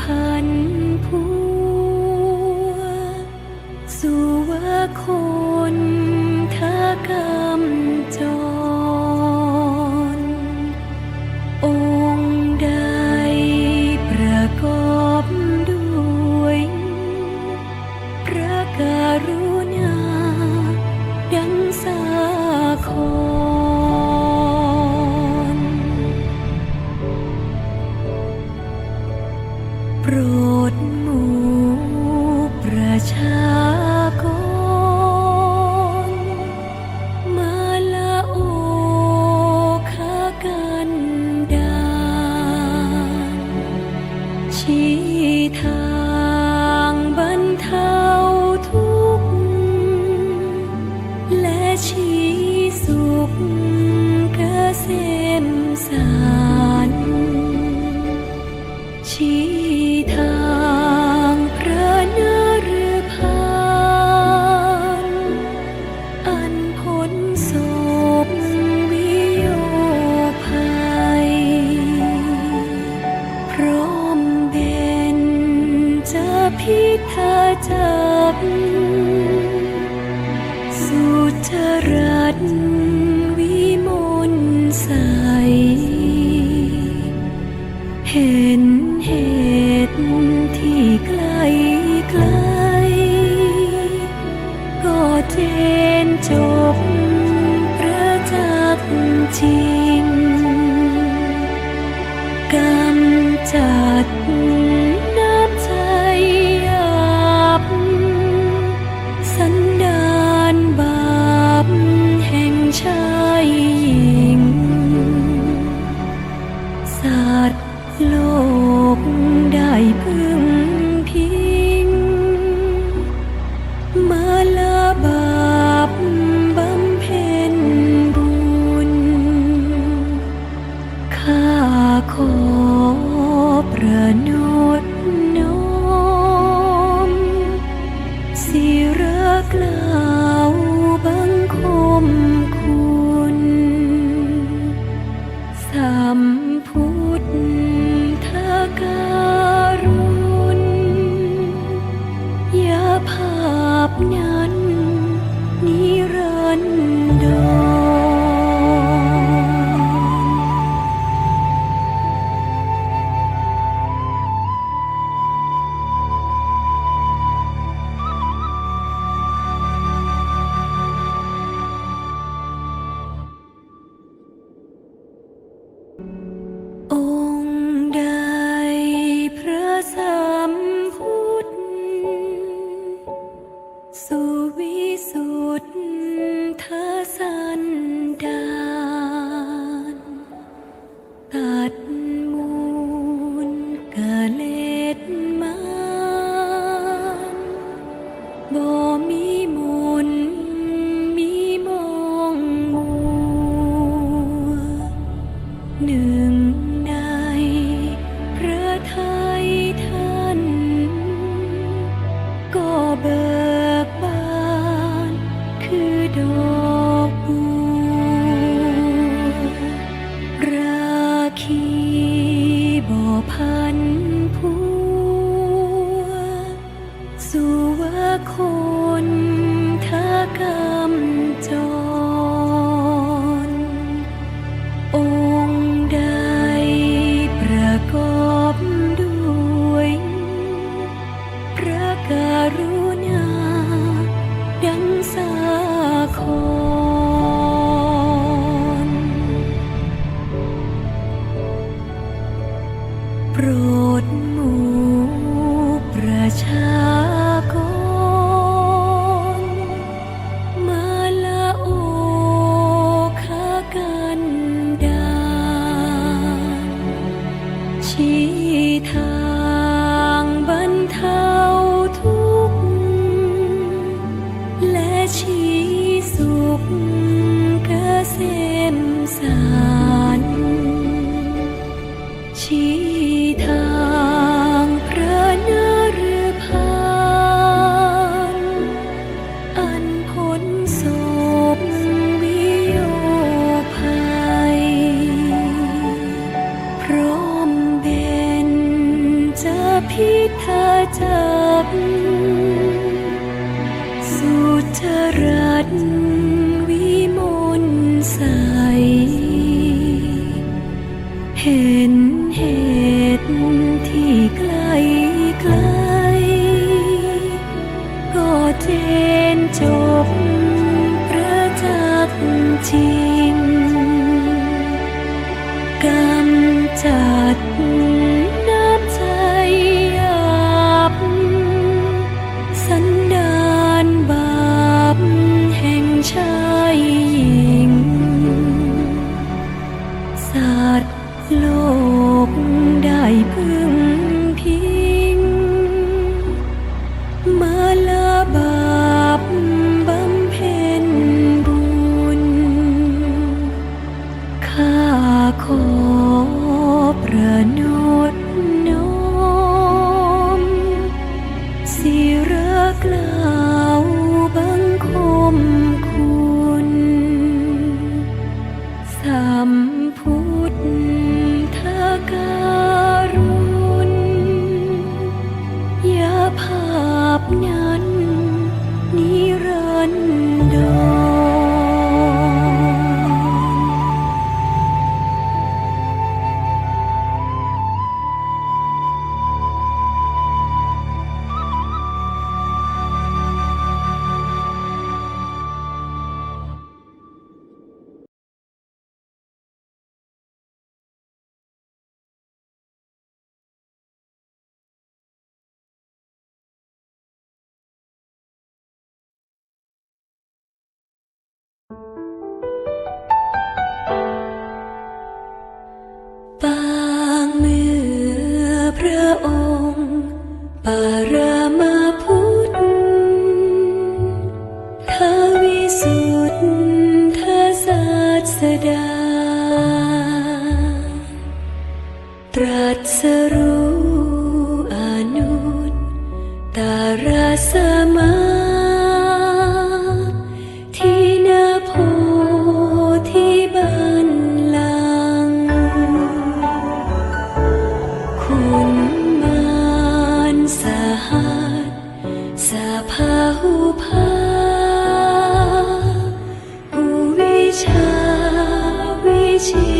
พัน โปรดหมู่ประชา เจนจบประจักจริงกำจัด aku ข้าขอประนดน้อมสิระกล้า Para 不怕，不畏强，不惧。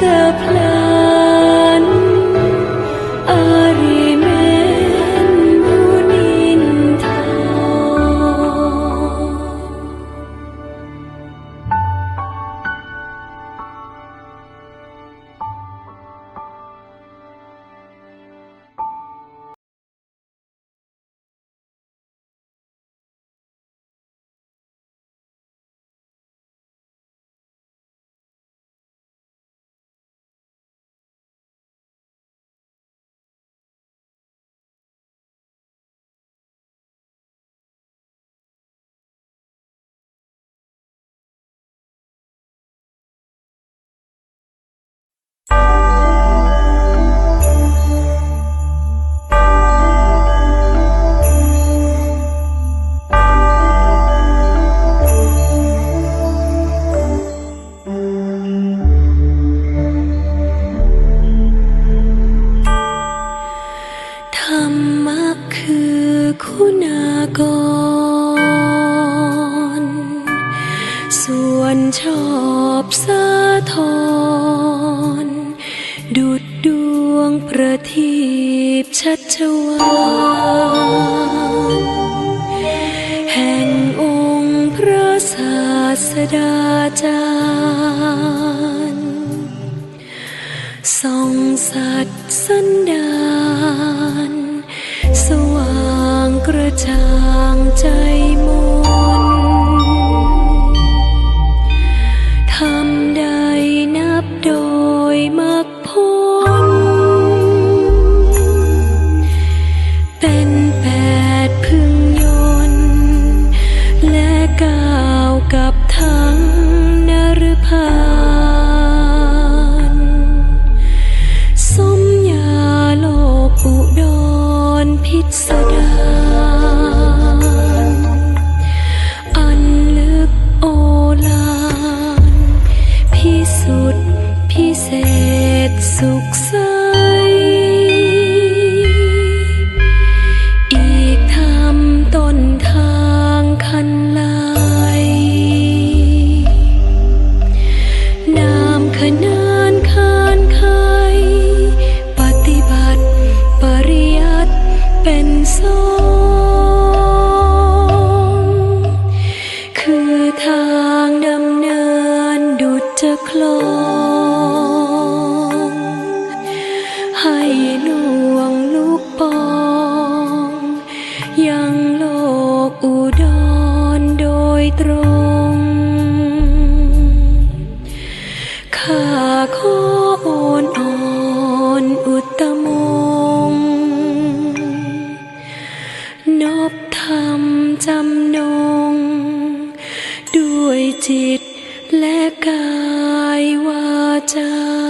the place. รจางใจมอง คลอง ให้ลวงลูกปอง ยังโลกอุดรโดยตรง ข้าขออ่อนอ่อนอุตมงนบธรรมจำนง ด้วยจิตและกาย วาจา